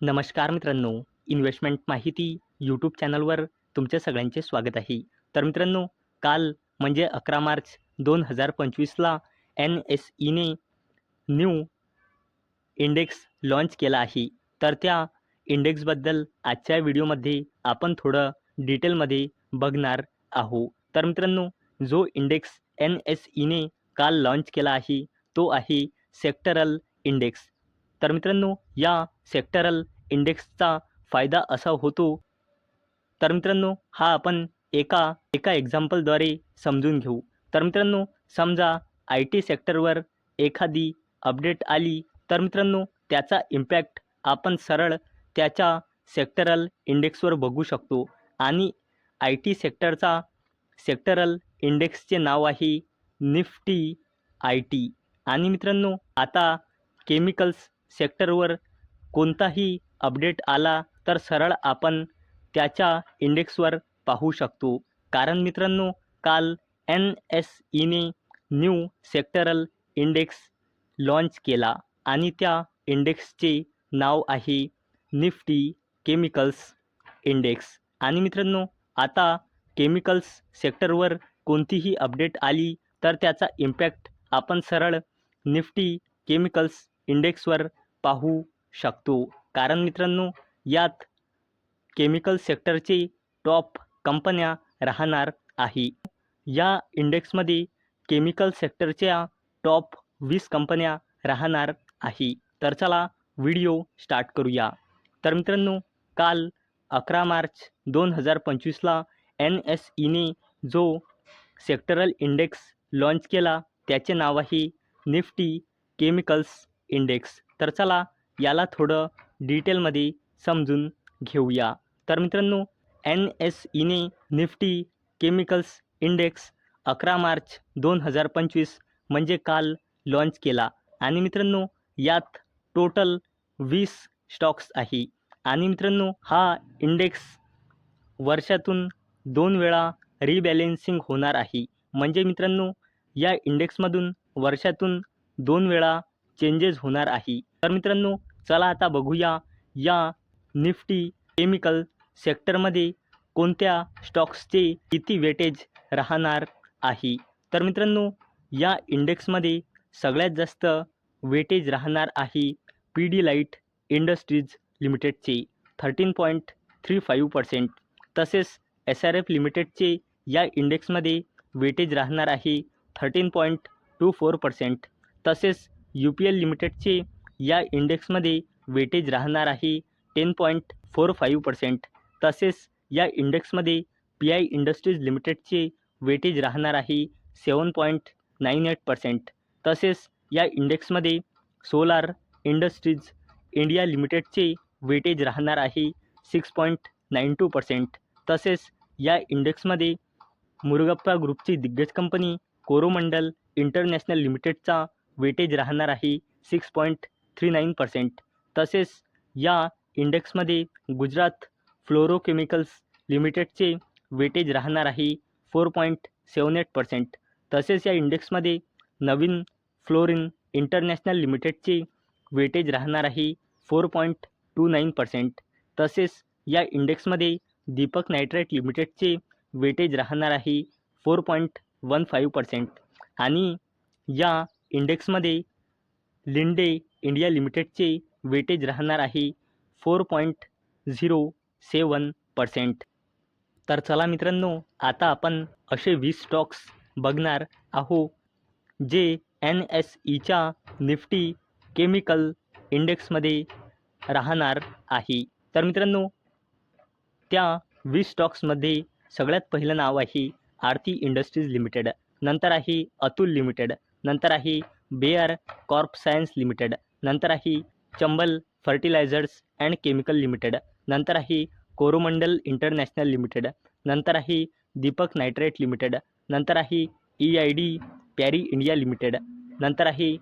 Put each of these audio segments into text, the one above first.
नमस्कार मित्रांनो इन्व्हेस्टमेंट माहिती यूट्यूब चॅनलवर तुमच्या सगळ्यांचे स्वागत आहे. तर मित्रांनो काल म्हणजे अकरा मार्च दोन हजार पंचवीसला एन एस ईने न्यू इंडेक्स लॉन्च केला आहे. तर त्या इंडेक्सबद्दल आजच्या व्हिडिओमध्ये आपण थोडं डिटेलमध्ये बघणार आहो तर मित्रांनो जो इंडेक्स एन एस ईने काल लॉन्च केला आहे तो आहे सेक्टरल इंडेक्स तर मित्रांनो या सेक्टरल इंडेक्सचा फायदा असा होतो. तर मित्रांनो हा आपण एका एका एक्झाम्पलद्वारे समजून घेऊ. तर मित्रांनो समजा आय टी सेक्टरवर एखादी अपडेट आली तर मित्रांनो त्याचा इम्पॅक्ट आपण सरळ त्याच्या सेक्टरल इंडेक्सवर बघू शकतो. आणि आय टी सेक्टरचा सेक्टरल इंडेक्सचे नाव आहे निफ्टी आय टी आणि मित्रांनो आता केमिकल्स सेक्टरवर कोणताही अपडेट आला तर सरळ आपण त्याच्या इंडेक्सवर पाहू शकतो. कारण मित्रांनो काल एन एस ईने न्यू सेक्टरल इंडेक्स लॉन्च केला आणि त्या इंडेक्सचे नाव आहे निफ्टी केमिकल्स इंडेक्स. आणि मित्रांनो आता केमिकल्स सेक्टरवर कोणतीही अपडेट आली तर त्याचा इम्पॅक्ट आपण सरळ निफ्टी केमिकल्स इंडेक्सवर पाहू शकतो. कारण मित्रांनो यात केमिकल सेक्टरचे टॉप कंपन्या राहणार आहे. या इंडेक्समध्ये केमिकल सेक्टरच्या टॉप वीस कंपन्या राहणार आहे. तर चला व्हिडिओ स्टार्ट करूया. तर मित्रांनो काल अकरा मार्च दोन हजार पंचवीसला एन एस ईने जो सेक्टरल इंडेक्स लॉन्च केला त्याचे नाव आहे निफ्टी केमिकल्स इंडेक्स तर चला याला थोडं डिटेलमध्ये समजून घेऊया. तर मित्रांनो एन एस ईने निफ्टी केमिकल्स इंडेक्स अकरा मार्च दोन हजार पंचवीस म्हणजे काल लॉन्च केला. आणि मित्रांनो यात टोटल वीस स्टॉक्स आहे. आणि मित्रांनो हा इंडेक्स वर्षातून दोन वेळा रिबॅलेन्सिंग होणार आहे. म्हणजे मित्रांनो या इंडेक्समधून वर्षातून दोन वेळा चेंजेस होणार आहे. तर मित्रांनो चला आता बघूया या निफ्टी केमिकल सेक्टरमध्ये कोणत्या स्टॉक्सचे किती वेटेज राहणार आहे. तर मित्रांनो या इंडेक्समध्ये सगळ्यात जास्त वेटेज राहणार आहे पी डी लाइट इंडस्ट्रीज लिमिटेडचे thirteen point three five percent तसेच एस आर एफ लिमिटेडचे या इंडेक्समध्ये वेटेज राहणार आहे thirteen point two four percent तसेच यू पी एल लिमिटेडचे या इंडेक्समध्ये वेटेज राहणार आहे ten point four five percent. तसेच या इंडेक्समध्ये पी आय इंडस्ट्रीज लिमिटेडचे वेटेज राहणार आहे seven point nine eight percent. तसेच या इंडेक्समध्ये सोलार इंडस्ट्रीज इंडिया लिमिटेडचे वेटेज राहणार आहे six point nine two percent. तसेच या इंडेक्समध्ये मुरुगप्पा ग्रुपची दिग्गज कंपनी कोरोमंडल इंटरनॅशनल लिमिटेडचा वेटेज राहणार आहे six point three nine percent तसेच या इंडेक्समध्ये गुजरात फ्लोरोकेमिकल्स लिमिटेडचे वेटेज राहणार आहे four point seven eight percent तसेच या इंडेक्समध्ये नवीन फ्लोरिन इंटरनॅशनल लिमिटेडचे वेटेज राहणार आहे four point two nine percent तसेच या इंडेक्समध्ये दीपक नायट्राईट लिमिटेडचे वेटेज राहणार आहे four point one five percent आणि या इंडेक्समध्ये लिंडे इंडिया लिमिटेडचे वेटेज राहणार आहे four point zero seven percent. तर चला मित्रांनो आता आपण असे वीस स्टॉक्स बघणार आहो जे एन एस ईच्या निफ्टी केमिकल इंडेक्समध्ये राहणार आहे. तर मित्रांनो त्या वीस स्टॉक्समध्ये सगळ्यात पहिलं नाव आहे आरती इंडस्ट्रीज लिमिटेड नंतर आहे अतुल लिमिटेड. नंतर आहे बेअर कॉर्प सायन्स लिमिटेड नंतर आहे Chambal Fertilisers and Chemical Limited नंतर आहे कोरोमंडल इंटरनॅशनल लिमिटेड नंतर आहे दीपक नायट्रेट लिमिटेड नंतर आहे E I D Parry India Limited नंतर आहे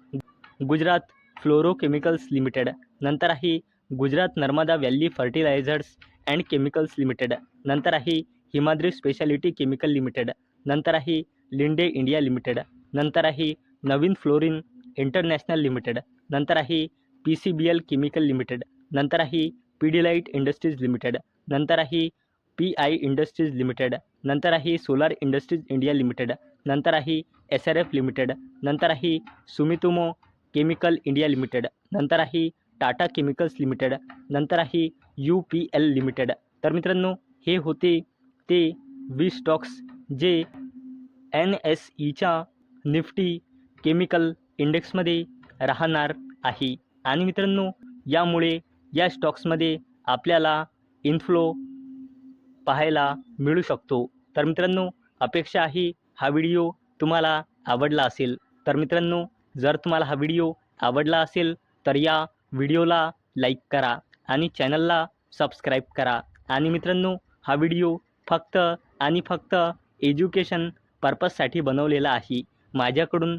गुजरात फ्लोरोकेमिकल्स लिमिटेड नंतर आहे Gujarat Narmada Valley Fertilizers and Chemicals Limited नंतर आहे हिमाद्री स्पेशालिटी केमिकल लिमिटेड नंतर आहे लिंडे इंडिया लिमिटेड नंतर आहे नवीन फ्लोरिन इंटरनॅशनल लिमिटेड नंतर आहे P C B L Chemical Limited नंतर आहे पिडिलाइट इंडस्ट्रीज लिमिटेड नंतर आहे पी आय इंडस्ट्रीज लिमिटेड नंतर आहे सोलार इंडस्ट्रीज इंडिया लिमिटेड नंतर आहे एस आर एफ लिमिटेड नंतर आहे सुमितुमो केमिकल इंडिया लिमिटेड नंतर आहे टाटा केमिकल्स लिमिटेड नंतर आहे यू पी एल लिमिटेड. तर मित्रांनो हे होते ते वीस स्टॉक्स जे एन एस ईच्या निफ्टी केमिकल इंडेक्समध्ये राहणार आहे. आणि मित्रांनो यामुळे या स्टॉक्समध्ये आपल्याला इन्फ्लो पाहायला मिळू शकतो. तर मित्रांनो अपेक्षा आहे हा व्हिडिओ तुम्हाला आवडला असेल. तर मित्रांनो जर तुम्हाला हा व्हिडिओ आवडला असेल तर या व्हिडिओला लाईक करा आणि चॅनलला सबस्क्राईब करा. आणि मित्रांनो हा व्हिडिओ फक्त आणि फक्त एज्युकेशन पर्पजसाठी बनवलेला आहे. माझ्याकडून